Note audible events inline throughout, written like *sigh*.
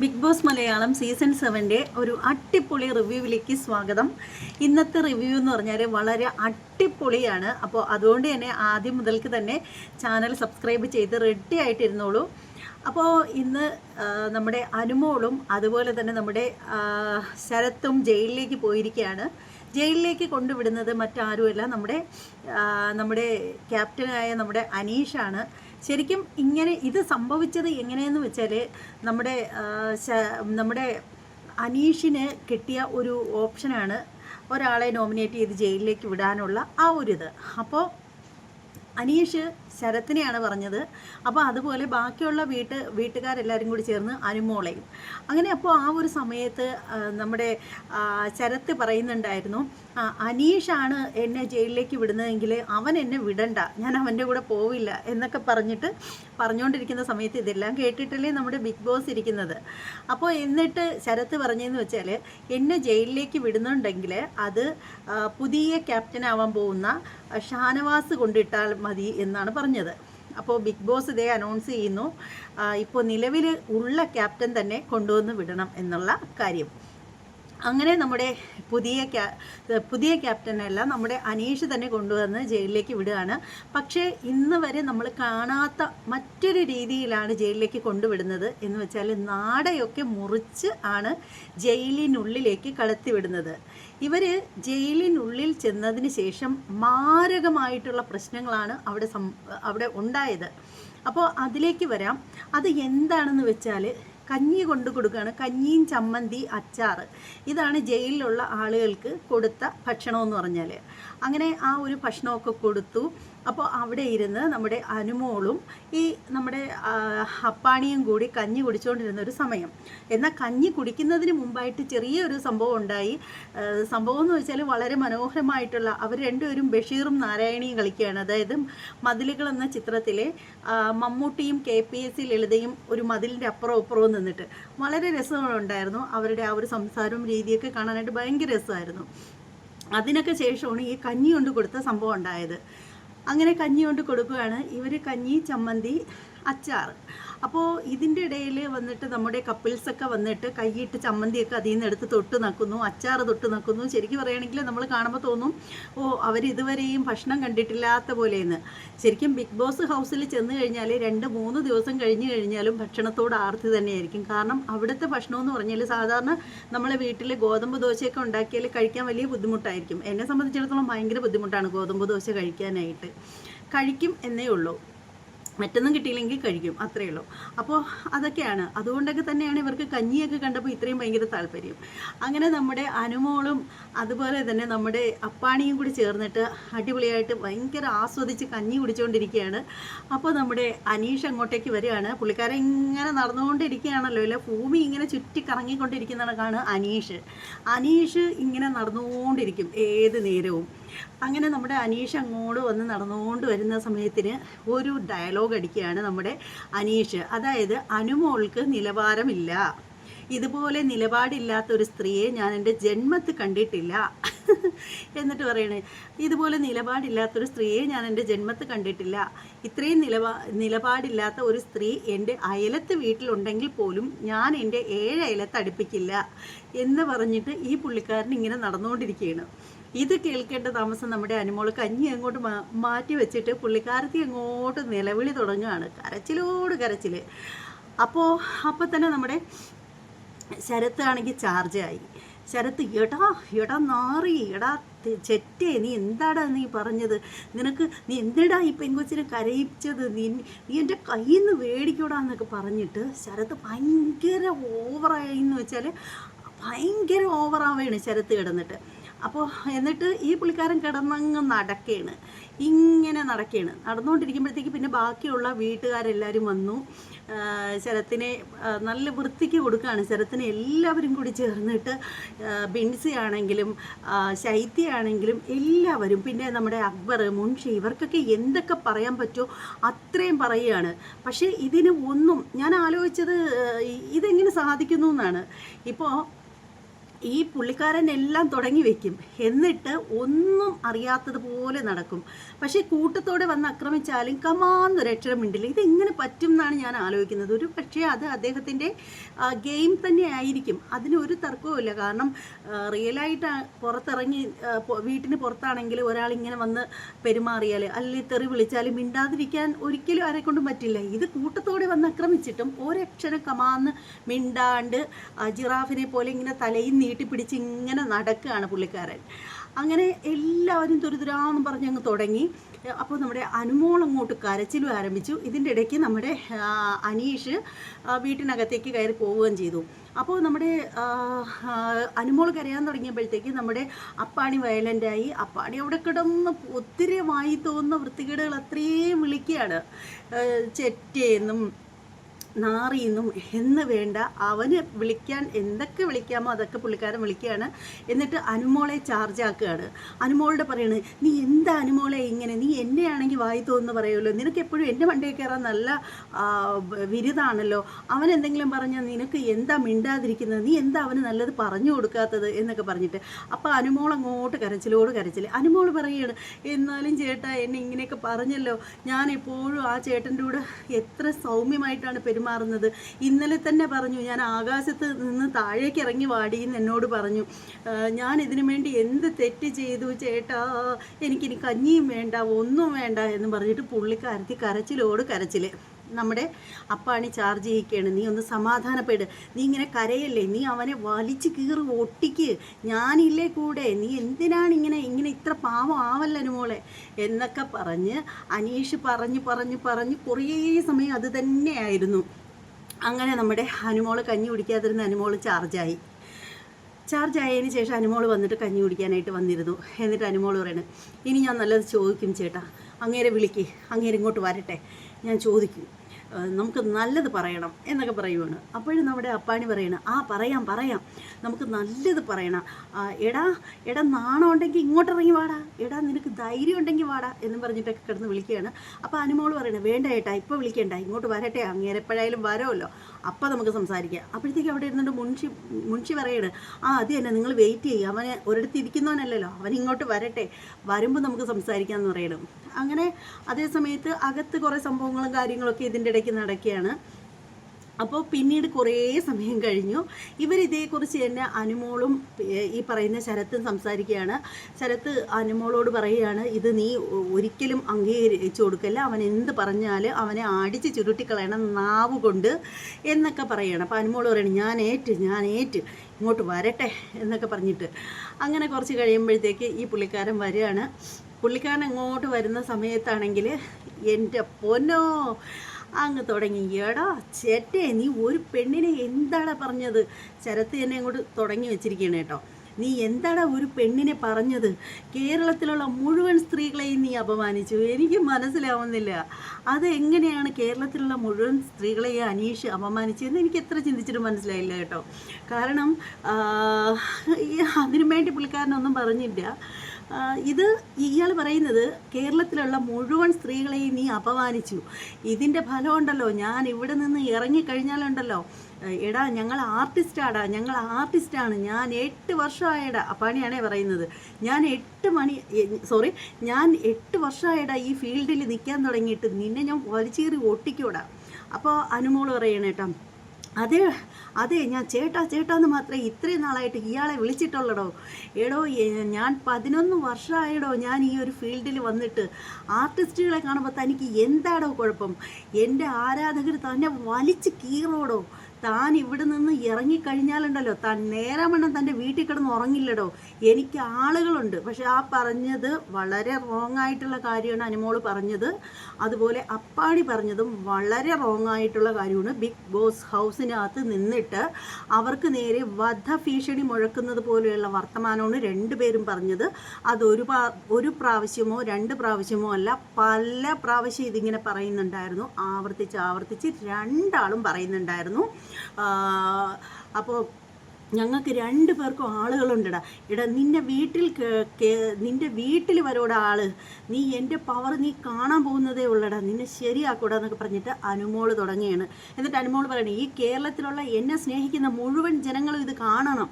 Big boss Malayalam season സെവന്റെ ഒരു അട്ടിപ്പൊളി റിവ്യൂവിലേക്ക് സ്വാഗതം. ഇന്നത്തെ റിവ്യൂ എന്ന് പറഞ്ഞാൽ വളരെ അട്ടിപ്പൊളിയാണ് അപ്പോൾ അതുകൊണ്ട് തന്നെ ആദ്യം മുതൽക്ക് തന്നെ ചാനൽ സബ്സ്ക്രൈബ് ചെയ്ത് റെഡി ആയിട്ടിരുന്നോളൂ. അപ്പോൾ ഇന്ന് നമ്മുടെ അനുമോളും അതുപോലെ തന്നെ നമ്മുടെ ശരത്തും ജയിലിലേക്ക് പോയിരിക്കുകയാണ്. ജയിലിലേക്ക് കൊണ്ടുവിടുന്നത് മറ്റാരുമല്ല നമ്മുടെ നമ്മുടെ ക്യാപ്റ്റനായ നമ്മുടെ അനീഷാണ്. ശരിക്കും ഇങ്ങനെ ഇത് സംഭവിച്ചത് എങ്ങനെയെന്ന് വെച്ചാൽ നമ്മുടെ നമ്മുടെ അനീഷിന് കിട്ടിയ ഒരു ഓപ്ഷനാണ് ഒരാളെ നോമിനേറ്റ് ചെയ്ത് ജയിലിലേക്ക് വിടാനുള്ള ആ ഒരു ഇത് അപ്പോൾ അനീഷ് ശരത്തിനെയാണ് പറഞ്ഞത്. അപ്പോൾ അതുപോലെ ബാക്കിയുള്ള വീട്ട് വീട്ടുകാരെല്ലാവരും കൂടി ചേർന്ന് അനുമോളയും. അങ്ങനെ അപ്പോൾ ആ ഒരു സമയത്ത് നമ്മുടെ ശരത്ത് പറയുന്നുണ്ടായിരുന്നു "ആ, അനീഷാണ് എന്നെ ജയിലിലേക്ക് വിടുന്നതെങ്കിൽ അവൻ എന്നെ വിടണ്ട ഞാൻ അവന്റെ കൂടെ പോവില്ല എന്നൊക്കെ പറഞ്ഞിട്ട് പറഞ്ഞുകൊണ്ടിരിക്കുന്ന സമയത്ത് ഇതെല്ലാം കേട്ടിട്ടല്ലേ നമ്മുടെ ബിഗ് ബോസ് ഇരിക്കുന്നത്. അപ്പോൾ എന്നിട്ട് ശരത്ത് പറഞ്ഞതെന്ന് വെച്ചാൽ എന്നെ ജയിലിലേക്ക് വിടുന്നുണ്ടെങ്കിൽ അത് പുതിയ ക്യാപ്റ്റൻ ആവാൻ പോകുന്ന ഷാനവാസ് കൊണ്ടിട്ടാൽ മതി എന്നാണ് പറഞ്ഞത്. അപ്പോൾ ബിഗ് ബോസ് ഇതേ അനൗൺസ് ചെയ്യുന്നു. ഇപ്പോൾ നിലവിൽ ഉള്ള ക്യാപ്റ്റൻ തന്നെ കൊണ്ടുവന്ന് വിടണം എന്നുള്ള കാര്യം. അങ്ങനെ നമ്മുടെ പുതിയ ക്യാ പുതിയ ക്യാപ്റ്റനല്ല നമ്മുടെ അനീഷ് തന്നെ കൊണ്ടുവന്ന് ജയിലിലേക്ക് വിടുകയാണ്. പക്ഷേ ഇന്ന് വരെ നമ്മൾ കാണാത്ത മറ്റൊരു രീതിയിലാണ് ജയിലിലേക്ക് കൊണ്ടുവിടുന്നത് എന്ന് വെച്ചാൽ നാടയൊക്കെ മുറിച്ച് ആണ് ജയിലിനുള്ളിലേക്ക് കടത്തിവിടുന്നത്. ഇവർ ജയിലിനുള്ളിൽ ചെന്നതിന് ശേഷം മാരകമായിട്ടുള്ള പ്രശ്നങ്ങളാണ് അവിടെ അവിടെ ഉണ്ടായത്. അപ്പോൾ അതിലേക്ക് വരാം. അത് എന്താണെന്ന് വെച്ചാൽ കഞ്ഞി കൊണ്ട് കൊടുക്കുകയാണ്. കഞ്ഞിയും ചമ്മന്തി അച്ചാർ ഇതാണ് ജയിലിലുള്ള ആളുകൾക്ക് കൊടുത്ത ഭക്ഷണമെന്ന് പറഞ്ഞാൽ അങ്ങനെ ആ ഒരു ഭക്ഷണമൊക്കെ കൊടുത്തു. അപ്പോൾ അവിടെ ഇരുന്ന് നമ്മുടെ അനുമോളും ഈ നമ്മുടെ അപ്പാണിയും കൂടി കഞ്ഞി കുടിച്ചുകൊണ്ടിരുന്ന ഒരു സമയം. എന്നാൽ കഞ്ഞി കുടിക്കുന്നതിന് മുമ്പായിട്ട് ചെറിയൊരു സംഭവം ഉണ്ടായി. സംഭവം എന്ന് വെച്ചാൽ വളരെ മനോഹരമായിട്ടുള്ള അവർ രണ്ടുപേരും ബഷീറും നാരായണിയും കളിക്കുകയാണ്. അതായത് മതിലുകൾ എന്ന ചിത്രത്തിലെ മമ്മൂട്ടിയും കെ പി എസ് സി ലളിതയും ഒരു മതിലിന്റെ അപ്പുറവും അപ്പുറവും നിന്നിട്ട്. വളരെ രസമുണ്ടായിരുന്നു. അവരുടെ ആ ഒരു സംസാരവും രീതിയൊക്കെ കാണാനായിട്ട് ഭയങ്കര രസമായിരുന്നു. അതിനൊക്കെ ശേഷമാണ് ഈ കഞ്ഞി കൊണ്ട് കൊടുത്ത സംഭവം ഉണ്ടായത്. അങ്ങനെ കഞ്ഞി കൊണ്ട് കൊടുക്കുകയാണ്. ഇവർ കഞ്ഞി ചമ്മന്തി അച്ചാർ അപ്പോൾ ഇതിന്റെ ഇടയിൽ വന്നിട്ട് നമ്മുടെ കപ്പിൾസൊക്കെ വന്നിട്ട് കൈയിട്ട് ചമ്മന്തിയൊക്കെ അതിൽ നിന്ന് എടുത്ത് തൊട്ട് നക്കുന്നു അച്ചാർ തൊട്ട് നക്കുന്നു. ശരിക്കും പറയുകയാണെങ്കിൽ നമ്മൾ കാണുമ്പോൾ തോന്നും ഓ അവർ ഇതുവരെയും ഭക്ഷണം കണ്ടിട്ടില്ലാത്ത പോലെയെന്ന്. ശരിക്കും ബിഗ് ബോസ് ഹൗസിൽ ചെന്ന് കഴിഞ്ഞാൽ രണ്ട് മൂന്ന് ദിവസം കഴിഞ്ഞ് കഴിഞ്ഞാലും ഭക്ഷണത്തോട് ആർത്തി തന്നെയായിരിക്കും. കാരണം അവിടുത്തെ ഭക്ഷണം എന്ന് പറഞ്ഞാൽ സാധാരണ നമ്മളെ വീട്ടിൽ ഗോതമ്പ് ദോശയൊക്കെ ഉണ്ടാക്കിയാൽ കഴിക്കാൻ വലിയ ബുദ്ധിമുട്ടായിരിക്കും. എന്നെ സംബന്ധിച്ചിടത്തോളം ഭയങ്കര ബുദ്ധിമുട്ടാണ് ഗോതമ്പ് ദോശ കഴിക്കാനായിട്ട്. കഴിക്കും എന്നേ ഉള്ളൂ. മറ്റൊന്നും കിട്ടിയില്ലെങ്കിൽ കഴിക്കും അത്രയേ ഉള്ളൂ. അപ്പോൾ അതൊക്കെയാണ്. അതുകൊണ്ടൊക്കെ തന്നെയാണ് ഇവർക്ക് കഞ്ഞിയൊക്കെ കണ്ടപ്പോൾ ഇത്രയും ഭയങ്കര താല്പര്യം. അങ്ങനെ നമ്മുടെ അനുമോളും അതുപോലെ തന്നെ നമ്മുടെ അപ്പാണിയും കൂടി ചേർന്നിട്ട് അടിപൊളിയായിട്ട് ഭയങ്കര ആസ്വദിച്ച് കഞ്ഞി കുടിച്ചുകൊണ്ടിരിക്കുകയാണ് അപ്പോൾ നമ്മുടെ അനീഷ് അങ്ങോട്ടേക്ക് വരികയാണ്. പുള്ളിക്കാരൻ ഇങ്ങനെ നടന്നുകൊണ്ടിരിക്കുകയാണല്ലോ. അല്ലെ ഭൂമി ഇങ്ങനെ ചുറ്റി കറങ്ങിക്കൊണ്ടിരിക്കുന്നതാണ് അനീഷ്. അനീഷ് ഇങ്ങനെ നടന്നുകൊണ്ടിരിക്കും ഏത് നേരവും. അങ്ങനെ നമ്മുടെ അനീഷ് അങ്ങോട്ട് വന്ന് നടന്നുകൊണ്ട് വരുന്ന സമയത്തിന് ഒരു ഡയലോഗ് അടിക്കുകയാണ് നമ്മുടെ അനീഷ്. അതായത് അനുമോൾക്ക് നിലവാരമില്ല. ഇതുപോലെ നിലപാടില്ലാത്ത ഒരു സ്ത്രീയെ ഞാൻ എന്റെ ജന്മത്ത് കണ്ടിട്ടില്ല *laughs* എന്നിട്ട് പറയണേ ഇതുപോലെ നിലപാടില്ലാത്തൊരു സ്ത്രീയെ ഞാൻ എന്റെ ജന്മത്ത് കണ്ടിട്ടില്ല. ഇത്രയും നിലപാ നിലപാടില്ലാത്ത ഒരു സ്ത്രീ എന്റെ അയലത്ത് വീട്ടിലുണ്ടെങ്കിൽ പോലും ഞാൻ എന്റെ ഏഴ് അയലത്ത് അടുപ്പിക്കില്ല. എന്ന് പറഞ്ഞിട്ട് ഈ പുള്ളിക്കാരൻ ഇങ്ങനെ നടന്നുകൊണ്ടിരിക്കുകയാണ്. ഇത് കേൾക്കേണ്ട താമസം നമ്മുടെ അനുമോൾ കഞ്ഞി അങ്ങോട്ട് മാറ്റി വെച്ചിട്ട് പുള്ളിക്കാരത്തി അങ്ങോട്ട് നിലവിളി തുടങ്ങുകയാണ്. കരച്ചിലോട് കരച്ചിൽ അപ്പോൾ അപ്പോൾ തന്നെ നമ്മുടെ ശരത്ത് ആണെങ്കിൽ ചാർജായി ശരത്ത് എടാ എടാ നാറി എടാ ചെറ്റേ നീ എന്താടാ നീ പറഞ്ഞത്? നിനക്ക് നീ എന്തിടാ ഈ പെങ്കൊച്ചിനെ കരയിച്ചത് നീ നീ എന്റെ കയ്യിൽ നിന്ന് മേടിക്കൂടാ എന്നൊക്കെ പറഞ്ഞിട്ട് ശരത്ത് ഭയങ്കര ഓവറായി എന്ന് വെച്ചാൽ ഭയങ്കര ഓവറാവുകയാണ് ശരത്ത് കിടന്നിട്ട്. അപ്പോൾ എന്നിട്ട് ഈ പുള്ളിക്കാരൻ കിടന്നങ്ങ് നടക്കുകയാണ് ഇങ്ങനെ നടക്കുകയാണ് നടന്നുകൊണ്ടിരിക്കുമ്പോഴത്തേക്ക് പിന്നെ ബാക്കിയുള്ള വീട്ടുകാരെല്ലാവരും വന്നു. ശരത്തിനെ നല്ല വൃത്തിക്ക് കൊടുക്കുകയാണ് ശരത്തിനെ എല്ലാവരും കൂടി ചേർന്നിട്ട് ബിൻസിയാണെങ്കിലും ആണെങ്കിലും എല്ലാവരും പിന്നെ നമ്മുടെ അക്ബർ മുൻഷി ഇവർക്കൊക്കെ എന്തൊക്കെ പറയാൻ പറ്റുമോ അത്രയും പറയുകയാണ്. പക്ഷേ ഇതിന് ഒന്നും ഞാൻ ആലോചിച്ചത് ഇതെങ്ങനെ സാധിക്കുന്നു എന്നാണ്. ഇപ്പോൾ ഈ പുള്ളിക്കാരൻ എല്ലാം തുടങ്ങി വെക്കും. എന്നിട്ട് ഒന്നും അറിയാത്തതുപോലെ നടക്കും. പക്ഷേ കൂട്ടത്തോടെ വന്ന് ആക്രമിച്ചാലും കമാന്നൊരക്ഷരം മിണ്ടില്ല. ഇതെങ്ങനെ പറ്റും എന്നാണ് ഞാൻ ആലോചിക്കുന്നത്. ഒരു പക്ഷേ അത് അദ്ദേഹത്തിന്റെ ഗെയിം തന്നെ ആയിരിക്കും. അതിന് ഒരു തർക്കവുമില്ല കാരണം റിയലായിട്ട് പുറത്തിറങ്ങി വീട്ടിന് പുറത്താണെങ്കിൽ ഒരാൾ ഇങ്ങനെ വന്ന് പെരുമാറിയാൽ അല്ലെങ്കിൽ തെറി വിളിച്ചാൽ മിണ്ടാതിരിക്കാൻ ഒരിക്കലും ആരെ കൊണ്ടും പറ്റില്ല. ഇത് കൂട്ടത്തോടെ വന്ന് ആക്രമിച്ചിട്ടും ഒരക്ഷരം കമാന്ന് മിണ്ടാണ്ട് ജിറാഫിനെ പോലെ ഇങ്ങനെ തലയും നീട്ടിപ്പിടിച്ച് ഇങ്ങനെ നടക്കുകയാണ് പുള്ളിക്കാരൻ. അങ്ങനെ എല്ലാവരും തുരുതുരാന്ന് പറഞ്ഞ് അങ്ങ് തുടങ്ങി. അപ്പോൾ നമ്മുടെ അനുമോൾ അങ്ങോട്ട് കരച്ചിലും ആരംഭിച്ചു. ഇതിന്റെ ഇടയ്ക്ക് നമ്മുടെ അനീഷ് വീട്ടിനകത്തേക്ക് കയറി പോവുകയും ചെയ്തു. അപ്പോൾ നമ്മുടെ അനുമോൾ കരയാൻ തുടങ്ങിയപ്പോഴത്തേക്ക് നമ്മുടെ അപ്പാണി വയലന്റായി. അപ്പാണി അവിടെ കിടന്ന് ഒത്തിരി വായി തോന്നുന്ന വൃത്തികേടുകൾ അത്രയും വിളിക്കുകയാണ്. ചെറ്റേന്നും നാറിയെന്നും എന്ന് വേണ്ട അവന് വിളിക്കാൻ എന്തൊക്കെ വിളിക്കാമോ അതൊക്കെ പുള്ളിക്കാരൻ വിളിക്കുകയാണ്. എന്നിട്ട് അനുമോളെ ചാർജ് അനുമോളുടെ പറയണ് നീ എന്താ അനുമോളെ ഇങ്ങനെ? നീ എന്നെയാണെങ്കിൽ വായി തോന്നുന്നു പറയുമല്ലോ. നിനക്ക് എപ്പോഴും എന്റെ വണ്ടിയിൽ കയറാൻ നല്ല വിരുദാണല്ലോ അവൻ എന്തെങ്കിലും പറഞ്ഞാൽ നിനക്ക് എന്താ മിണ്ടാതിരിക്കുന്നത്? നീ എന്താ അവന് നല്ലത് പറഞ്ഞു കൊടുക്കാത്തത്? എന്നൊക്കെ പറഞ്ഞിട്ട് അപ്പോൾ അനുമോൾ അങ്ങോട്ട് കരച്ചിലോട് കരച്ചിൽ അനുമോൾ പറയുകയാണ് എന്നാലും ചേട്ടാ എന്നെ ഇങ്ങനെയൊക്കെ പറഞ്ഞല്ലോ. ഞാൻ എപ്പോഴും ആ ചേട്ടന്റെ കൂടെ എത്ര സൗമ്യമായിട്ടാണ് പെരുമാറുന്നത്. ഇന്നലെ തന്നെ പറഞ്ഞു ഞാൻ ആകാശത്ത് നിന്ന് താഴേക്ക് ഇറങ്ങി വാടിയെന്ന് എന്നോട് പറഞ്ഞു. ഞാൻ ഇതിനു വേണ്ടി എന്ത് തെറ്റ് ചെയ്തു ചേട്ടാ? എനിക്കിനി കഞ്ഞിയും വേണ്ട ഒന്നും വേണ്ട എന്ന് പറഞ്ഞിട്ട് പുള്ളിക്കാരത്തി കരച്ചിലോട് കരച്ചിൽ നമ്മുടെ അപ്പാണി ചാർജ് ചെയ്യിക്കുകയാണ്. നീ ഒന്ന് സമാധാനപ്പെട്. നീ ഇങ്ങനെ കരയല്ലേ? നീ അവനെ വലിച്ചു കീറി ഒട്ടിക്ക്. ഞാനില്ലേ കൂടെ? നീ എന്തിനാണ് ഇങ്ങനെ ഇങ്ങനെ ഇത്ര പാവം ആവല്ലനു മോളെ? എന്നൊക്കെ പറഞ്ഞ് അനീഷ് പറഞ്ഞ് പറഞ്ഞ് പറഞ്ഞ് കുറേ സമയം അത് തന്നെയായിരുന്നു അങ്ങനെ നമ്മുടെ അനുമോൾ കഞ്ഞി കുടിക്കാതിരുന്ന അനുമോൾ ചാർജായി ചാർജ് ആയതിന് ശേഷം അനുമോൾ വന്നിട്ട് കഞ്ഞി കുടിക്കാനായിട്ട് വന്നിരുന്നു. എന്നിട്ട് അനുമോൾ പറയണ് ഇനി ഞാൻ നല്ലത് ചോദിക്കും ചേട്ടാ. അങ്ങേരെ വിളിക്ക്. അങ്ങേരെ ഇങ്ങോട്ട് വരട്ടെ. ഞാൻ ചോദിക്കും. നമുക്ക് നല്ലത് പറയണം എന്നൊക്കെ പറയുവാണ്. അപ്പോഴും നമ്മുടെ അപ്പാണി പറയണം ആ പറയാം പറയാം. നമുക്ക് നല്ലത് പറയണം. എടാ എടാ നാണം ഉണ്ടെങ്കിൽ ഇങ്ങോട്ട് ഇറങ്ങി വാടാ. എടാ നിനക്ക് ധൈര്യം ഉണ്ടെങ്കിൽ വാടാ. എന്നും പറഞ്ഞിട്ടൊക്കെ കിടന്ന് വിളിക്കുകയാണ്. അപ്പോൾ അനുമോൾ പറയണത് വേണ്ട ഏട്ടാ ഇപ്പോൾ വിളിക്കേണ്ട. ഇങ്ങോട്ട് വരട്ടെ അങ്ങേരെപ്പോഴായാലും വരമല്ലോ അപ്പോൾ നമുക്ക് സംസാരിക്കാം. അപ്പോഴത്തേക്ക് അവിടെ ഇരുന്നിട്ട് മുൻഷി മുൻഷി പറയാണ് ആ അത് തന്നെ നിങ്ങൾ വെയിറ്റ് ചെയ്യുക അവനെ ഒരിടത്ത് ഇരിക്കുന്നവനല്ലല്ലോ. അവൻ ഇങ്ങോട്ട് വരട്ടെ. വരുമ്പോൾ നമുക്ക് സംസാരിക്കാമെന്ന് പറയണം. അങ്ങനെ അതേ സമയത്ത് അകത്ത് കുറേ സംഭവങ്ങളും കാര്യങ്ങളൊക്കെ ഇതിന്റെ ഇടയ്ക്ക് നടക്കുകയാണ്. അപ്പോൾ പിന്നീട് കുറേ സമയം കഴിഞ്ഞു. ഇവരിതേക്കുറിച്ച് തന്നെ അനുമോളും ഈ പറയുന്ന ശരത്തും സംസാരിക്കുകയാണ്. ശരത്ത് അനുമോളോട് പറയുകയാണ് ഇത് നീ ഒരിക്കലും അംഗീകരിച്ചു കൊടുക്കല്ല. അവൻ എന്ത് പറഞ്ഞാൽ അവനെ അടിച്ച് ചുരുട്ടിക്കളയണം നാവ് കൊണ്ട് എന്നൊക്കെ പറയുകയാണ് അപ്പോൾ അനുമോൾ പറയണം ഞാൻ ഏറ്റ് ഞാൻ ഏറ്റ്. ഇങ്ങോട്ട് വരട്ടെ എന്നൊക്കെ പറഞ്ഞിട്ട്. അങ്ങനെ കുറച്ച് കഴിയുമ്പോഴത്തേക്ക് ഈ പുള്ളിക്കാരൻ വരികയാണ്. പുള്ളിക്കാരൻ അങ്ങോട്ട് വരുന്ന സമയത്താണെങ്കിൽ എന്റെ പൊന്നോ അങ്ങ് തുടങ്ങി. എടാ ചേട്ടേ നീ ഒരു പെണ്ണിനെ എന്താടാ പറഞ്ഞത്? ശരത്ത് എന്നെ അങ്ങോട്ട് തുടങ്ങി വെച്ചിരിക്കുകയാണ് കേട്ടോ. നീ എന്താടാ ഒരു പെണ്ണിനെ പറഞ്ഞത്? കേരളത്തിലുള്ള മുഴുവൻ സ്ത്രീകളെയും നീ അപമാനിച്ചു. എനിക്ക് മനസ്സിലാവുന്നില്ല. അത് എങ്ങനെയാണ് കേരളത്തിലുള്ള മുഴുവൻ സ്ത്രീകളെയും അനീഷ് അപമാനിച്ചതെന്ന് എനിക്ക് എത്ര ചിന്തിച്ചിട്ടും മനസ്സിലായില്ല കേട്ടോ. കാരണം അതിനു വേണ്ടി പുള്ളിക്കാരനൊന്നും പറഞ്ഞില്ല. ഇത് ഇയാൾ പറയുന്നത് കേരളത്തിലുള്ള മുഴുവൻ സ്ത്രീകളെയും നീ അപമാനിച്ചു. ഇതിന്റെ ഫലമുണ്ടല്ലോ ഞാൻ ഇവിടെ നിന്ന് ഇറങ്ങിക്കഴിഞ്ഞാലുണ്ടല്ലോ എടാ ഞങ്ങൾ ആർട്ടിസ്റ്റാടാ ഞങ്ങൾ ആർട്ടിസ്റ്റാണ് ഞാൻ എട്ട് വർഷമായടാ അപ്പാണിയാണേ പറയുന്നത്. ഞാൻ എട്ട് മണി സോറി ഞാൻ എട്ട് വർഷമായടാ ഈ ഫീൽഡിൽ നിൽക്കാൻ തുടങ്ങിയിട്ട് നിന്നെ ഞാൻ വലിച്ചേറി ഒട്ടിക്കൂടാ അപ്പോൾ അനുമോൾ പറയണേട്ടാ അതെ അതെ ഞാൻ ചേട്ടാ ചേട്ടാന്ന് മാത്രമേ ഇത്രയും നാളായിട്ട് ഇയാളെ വിളിച്ചിട്ടുള്ളടോ. എടോ ഞാൻ പതിനൊന്ന് വർഷമായടോ ഞാൻ ഈ ഒരു ഫീൽഡിൽ വന്നിട്ട്. ആർട്ടിസ്റ്റുകളെ കാണുമ്പോൾ തനിക്ക് എന്താടോ കുഴപ്പം? എന്റെ ആരാധകർ തന്നെ വലിച്ച് കീറോടോ. താൻ ഇവിടെ നിന്ന് ഇറങ്ങിക്കഴിഞ്ഞാലുണ്ടല്ലോ താൻ നേരമണ്ണം തന്റെ വീട്ടിൽ കിടന്ന് ഉറങ്ങില്ലടോ. എനിക്ക് ആളുകളുണ്ട്. പക്ഷെ ആ പറഞ്ഞത് വളരെ റോങ് ആയിട്ടുള്ള കാര്യമാണ് അനുമോൾ പറഞ്ഞത്. അതുപോലെ അപ്പാടി പറഞ്ഞതും വളരെ റോങ് ആയിട്ടുള്ള കാര്യമാണ്. ബിഗ് ബോസ് ഹൗസിനകത്ത് നിന്നിട്ട് അവർക്ക് നേരെ വധഭീഷണി മുഴക്കുന്നത് പോലെയുള്ള വർത്തമാനമാണ് രണ്ടുപേരും പറഞ്ഞത്. അതൊരു പ്രാ- ഒരു പ്രാവശ്യമോ രണ്ട് പ്രാവശ്യമോ അല്ല പല പ്രാവശ്യം ഇതിങ്ങനെ പറയുന്നുണ്ടായിരുന്നു. ആവർത്തിച്ച് ആവർത്തിച്ച് രണ്ടാളും പറയുന്നുണ്ടായിരുന്നു. അപ്പോൾ ഞങ്ങൾക്ക് രണ്ട് പേർക്കും ആളുകളുണ്ടടാ. എടാ നിന്റെ വീട്ടിൽ നിന്റെ വീട്ടിൽ വരോടാ ആൾ നീ എന്റെ പവർ നീ കാണാൻ പോകുന്നതേ ഉള്ളടാ. നിന്നെ ശരിയാക്കൂടാ എന്നൊക്കെ പറഞ്ഞിട്ട് അനുമോൾ തുടങ്ങിയാണ് എന്നിട്ട് അനുമോൾ പറയണേ ഈ കേരളത്തിലുള്ള എന്നെ സ്നേഹിക്കുന്ന മുഴുവൻ ജനങ്ങളും ഇത് കാണണം.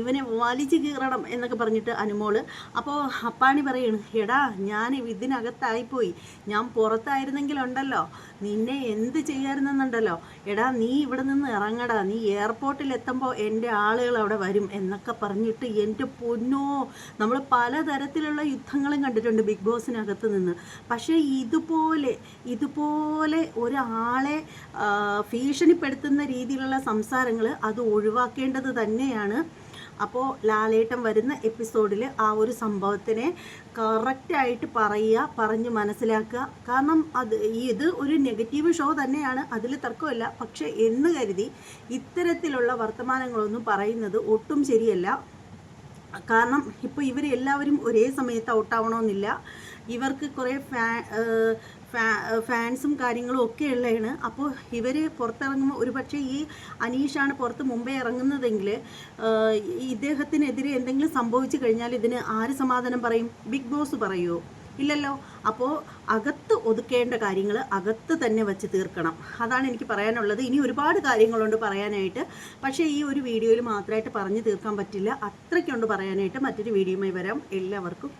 ഇവനെ വലിച്ചു കീറണം എന്നൊക്കെ പറഞ്ഞിട്ട് അനുമോൾ. അപ്പോൾ അപ്പാണി പറയുന്നു എടാ ഞാൻ ഇതിനകത്തായിപ്പോയി. ഞാൻ പുറത്തായിരുന്നെങ്കിലുണ്ടല്ലോ. നിന്നെ എന്ത് ചെയ്യാറുണ്ടെന്നുണ്ടല്ലോ? എടാ നീ ഇവിടെ നിന്ന് ഇറങ്ങടാ. നീ എയർപോർട്ടിൽ എത്തുമ്പോൾ എന്റെ ആളുകൾ അവിടെ വരും എന്നൊക്കെ പറഞ്ഞിട്ട് എന്റെ പൊന്നോ നമ്മൾ പലതരത്തിലുള്ള യുദ്ധങ്ങളും കണ്ടിട്ടുണ്ട് ബിഗ് ബോസിനകത്ത് നിന്ന്. പക്ഷേ ഇതുപോലെ ഇതുപോലെ ഒരാളെ ഭീഷണിപ്പെടുത്തുന്ന രീതിയിലുള്ള സംസാരങ്ങൾ അത് ഒഴിവാക്കേണ്ടത് തന്നെയാണ് അപ്പോൾ ലാലേട്ടൻ വരുന്ന എപ്പിസോഡിൽ ആ ഒരു സംഭവത്തിനെ കറക്റ്റായിട്ട് പറയുക പറഞ്ഞ് മനസ്സിലാക്കുക. കാരണം അത് ഇത് ഒരു നെഗറ്റീവ് ഷോ തന്നെയാണ് അതിൽ തർക്കമില്ല. പക്ഷേ എന്ന് കരുതി ഇത്തരത്തിലുള്ള വർത്തമാനങ്ങളൊന്നും പറയുന്നത് ഒട്ടും ശരിയല്ല. കാരണം ഇപ്പോൾ ഇവരെല്ലാവരും ഒരേ സമയത്ത് ഔട്ടാവണമെന്നില്ല ഇവർക്ക് കുറേ ഫാ- ഫാൻസും കാര്യങ്ങളും ഒക്കെ ഉള്ളതാണ്. അപ്പോൾ ഇവർ പുറത്തിറങ്ങുമ്പോൾ ഒരുപക്ഷെ ഈ അനീഷാണ് പുറത്ത് മുമ്പേ ഇറങ്ങുന്നതെങ്കിൽ ഇദ്ദേഹത്തിനെതിരെ എന്തെങ്കിലും സംഭവിച്ചു കഴിഞ്ഞാൽ ഇതിന് ആര് സമാധാനം പറയും? ബിഗ് ബോസ് പറയുമോ ഇല്ലല്ലോ. അപ്പോൾ അകത്ത് ഒതുക്കേണ്ട കാര്യങ്ങൾ അകത്ത് തന്നെ വെച്ച് തീർക്കണം. അതാണ് എനിക്ക് പറയാനുള്ളത്. ഇനി ഒരുപാട് കാര്യങ്ങളുണ്ട് പറയാനായിട്ട്. പക്ഷേ ഈ ഒരു വീഡിയോയിൽ മാത്രമായിട്ട് പറഞ്ഞു തീർക്കാൻ പറ്റില്ല. അത്രയ്ക്കുണ്ട് പറയാനായിട്ട്. മറ്റൊരു വീഡിയോയുമായി വരാം. എല്ലാവർക്കും